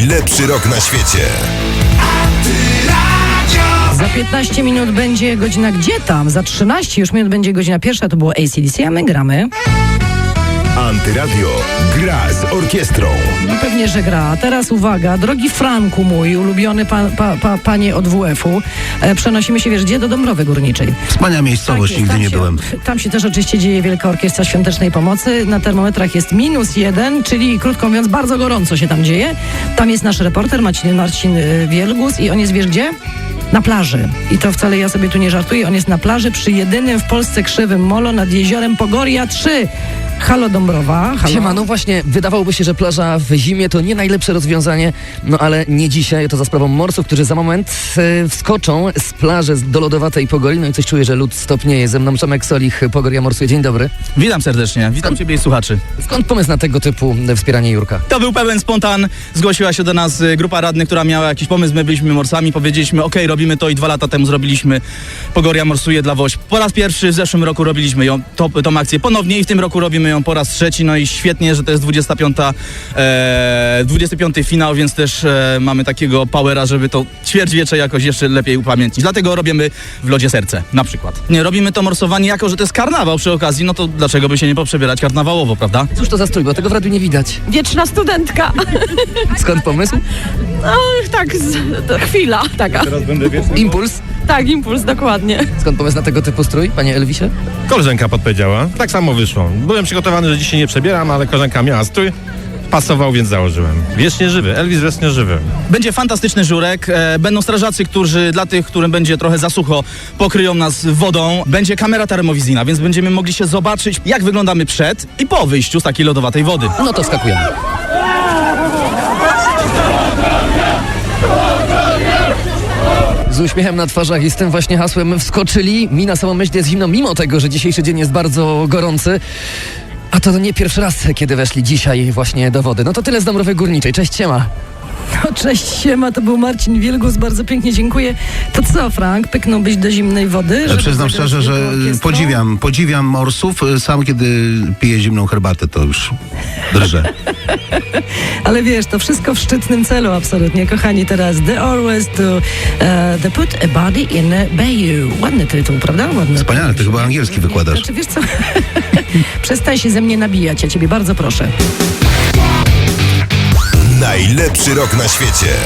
Najlepszy rok na świecie. Za 15 minut będzie godzina gdzie tam? Za 13 już minut będzie godzina pierwsza, to było ACDC, a my gramy. Antyradio gra z orkiestrą. No pewnie, że gra. A teraz uwaga, drogi Franku mój, ulubiony pan, pa, pa, panie od WF-u, e, przenosimy się, wiesz gdzie? Do Dąbrowy Górniczej. Wspaniała miejscowość, Tak jest, nigdy nie się, byłem. Tam się też oczywiście dzieje Wielka Orkiestra Świątecznej Pomocy. Na termometrach jest minus jeden, czyli krótko mówiąc bardzo gorąco się tam dzieje. Tam jest nasz reporter Marcin, Marcin y, Wielgus i on jest, wiesz gdzie? Na plaży. I to wcale ja sobie tu nie żartuję. On jest na plaży przy jedynym w Polsce krzywym molo nad jeziorem Pogoria 3. Halo Dąbrowa. Halo. Siema, no właśnie, wydawałoby się, że plaża w zimie to nie najlepsze rozwiązanie, no ale nie dzisiaj, to za sprawą morsów, którzy za moment e, wskoczą z plaży z- do lodowatej Pogori, no i coś czuję, że lód stopnieje. Ze mną Przemek Solich, Pogoria morsuje. Dzień dobry. Witam serdecznie, witam Ciebie i słuchaczy. Skąd pomysł na tego typu e, wspieranie Jurka? To był pełen spontan, zgłosiła się do nas y, grupa radnych, która miała jakiś pomysł, my byliśmy morsami, powiedzieliśmy ok, robimy to i dwa lata temu zrobiliśmy Pogoria Morsuje dla Woś. Po raz pierwszy w zeszłym roku robiliśmy ją, to, tą akcję ponownie i w tym roku robimy ją po raz trzeci, no i świetnie, że to jest 25, e, 25 finał, więc też e, mamy takiego powera, żeby to ćwierćwiecze jakoś jeszcze lepiej upamiętnić. Dlatego robimy w lodzie serce, na przykład. Nie, robimy to morsowanie jako, że to jest karnawał przy okazji, no to dlaczego by się nie poprzebierać karnawałowo, prawda? Cóż to za strój, bo tego w radiu nie widać. Wieczna studentka. Skąd pomysł? No, tak, z, to chwila taka. Impuls? Tak, impuls, dokładnie. Skąd pomysł na tego typu strój, panie Elvisie? Koleżanka podpowiedziała. Tak samo wyszło. Byłem przygotowany, że dzisiaj nie przebieram, ale koleżanka miała strój. Pasował, więc założyłem. Wiecznie żywy. Elvis wiecznie żywy. Będzie fantastyczny żurek, e, będą strażacy, którzy dla tych, którym będzie trochę za sucho, pokryją nas wodą. Będzie kamera termowizyjna, więc będziemy mogli się zobaczyć, jak wyglądamy przed i po wyjściu z takiej lodowatej wody. No to skakujemy. Z uśmiechem na twarzach i z tym właśnie hasłem wskoczyli. Mi na samą myśl jest zimno, mimo tego, że dzisiejszy dzień jest bardzo gorący. A to nie pierwszy raz, kiedy weszli dzisiaj właśnie do wody. No to tyle z Dąbrowy Górniczej. Cześć, siema. No, cześć, siema, to był Marcin Wielgus, bardzo pięknie dziękuję. To co, Frank, pyknąłbyś do zimnej wody? żeby Przyznam szczerze, że podziwiam, podziwiam morsów. Sam, kiedy piję zimną herbatę, to już drżę. Ale wiesz, to wszystko w szczytnym celu, absolutnie. Kochani, teraz The Always to e, The Put a Body in a Bayou. Ładny tytuł, prawda? Ładny Wspaniale, ty chyba angielski wykładasz. Znaczy, wiesz co? Przestań się ze mnie nabijać, ja ciebie bardzo proszę. Najlepszy rok na świecie.